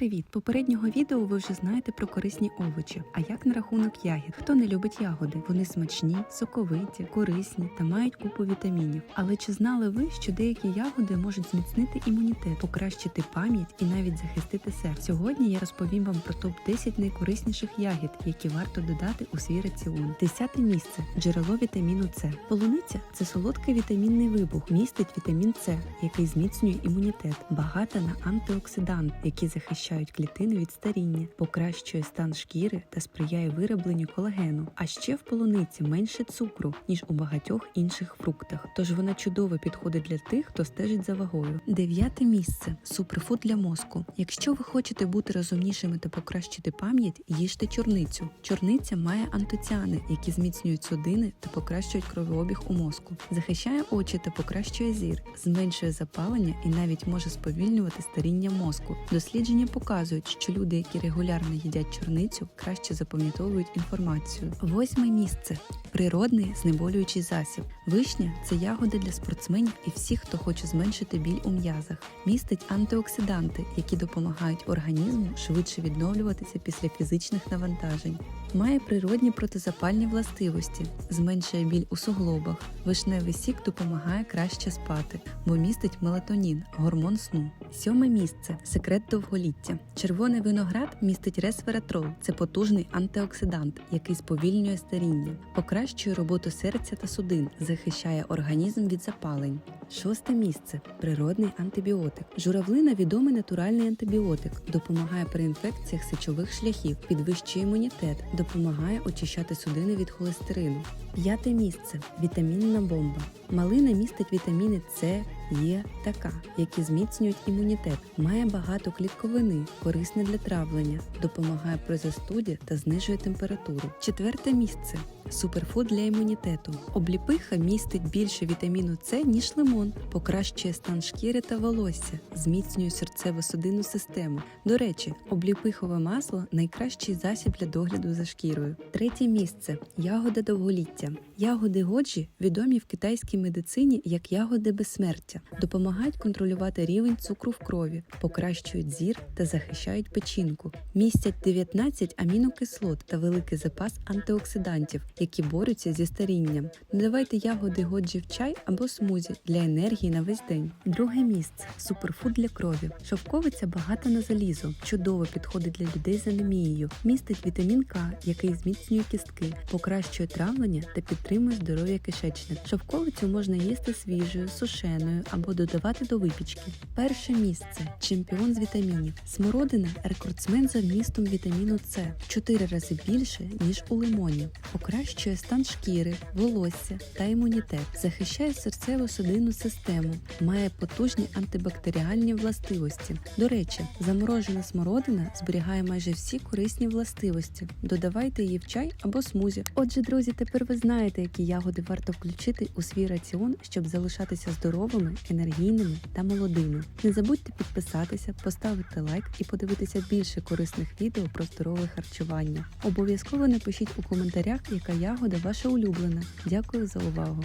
привіт! Попереднього відео ви вже знаєте про корисні овочі. А як на рахунок ягід? Хто не любить ягоди? Вони смачні, соковиті, корисні та мають купу вітамінів. Але чи знали ви, що деякі ягоди можуть зміцнити імунітет, покращити пам'ять і навіть захистити серце? Сьогодні я розповім вам про топ 10 найкорисніших ягід, які варто додати у свій раціон. Десяте місце джерело вітаміну С. Полуниця це солодкий вітамінний вибух, містить вітамін С, який зміцнює імунітет, багата на антиоксидант, які захищають клітини від старіння, покращує стан шкіри та сприяє виробленню колагену. А ще в полуниці менше цукру, ніж у багатьох інших фруктах. Тож вона чудово підходить для тих, хто стежить за вагою. Дев'яте місце суперфуд для мозку. Якщо ви хочете бути розумнішими та покращити пам'ять, їжте чорницю. Чорниця має антоціани, які зміцнюють судини та покращують кровообіг у мозку, захищає очі та покращує зір, зменшує запалення і навіть може сповільнювати старіння мозку. Дослідження показують, що люди, які регулярно їдять чорницю, краще запам'ятовують інформацію. Восьме місце природний знеболюючий засіб. Вишня це ягоди для спортсменів і всіх, хто хоче зменшити біль у м'язах. Містить антиоксиданти, які допомагають організму швидше відновлюватися після фізичних навантажень. Має природні протизапальні властивості, зменшує біль у суглобах. Вишневий сік допомагає краще спати, бо містить мелатонін, гормон сну. Сьоме місце секрет довголіття. Червоний виноград містить ресвератрол. Це потужний антиоксидант, який сповільнює старіння, покращує роботу серця та судин, захищає організм від запалень. Шосте місце природний антибіотик. Журавлина відомий натуральний антибіотик, допомагає при інфекціях сечових шляхів, підвищує імунітет, допомагає очищати судини від холестерину. П'яте місце вітамінна бомба. Малина містить вітаміни С, Е та К, які зміцнюють імунітет. Має багато клітковини, корисне для травлення, допомагає при застуді та знижує температуру. Четверте місце суперфуд для імунітету. Обліпиха містить більше вітаміну С, ніж лимон, покращує стан шкіри та волосся, зміцнює серцево-судинну систему. До речі, обліпихове масло найкращий засіб для догляду за шкірою. Третє місце ягода довголіття. Ягоди годжі відомі в китайській медицині як ягоди безсмертя, допомагають контролювати рівень цукру в крові, покращують зір та захищають печінку. Містять 19 амінокислот та великий запас антиоксидантів, які борються зі старінням. Додавайте ягоди годжі в чай або смузі для енергії на весь день. Друге місце суперфуд для крові. Шовковиця багата на залізо, чудово підходить для людей з анемією, містить вітамін К, який зміцнює кістки, покращує травлення та підтримує здоров'я кишечника. Шовковицю можна їсти свіжою, сушеною або додавати до випічки. Перше місце чемпіон з вітамінів. Смородина рекордсмен за вмістом вітаміну С в 4 рази більше ніж у лимоні. Покращує стан шкіри, волосся та імунітет, захищає серцево-судинну систему, має потужні антибактеріальні властивості. До речі, заморожена смородина зберігає майже всі корисні властивості. Додавайте її в чай або смузі. Отже, друзі, тепер ви знаєте, які ягоди варто включити у свій раціон, щоб залишатися здоровими, енергійними та молодими. Не забудьте підписатися, поставити лайк і подивитися більше корисних відео про здорове харчування. Обов'язково напишіть у коментарях, яка ягода ваша улюблена. Дякую за увагу!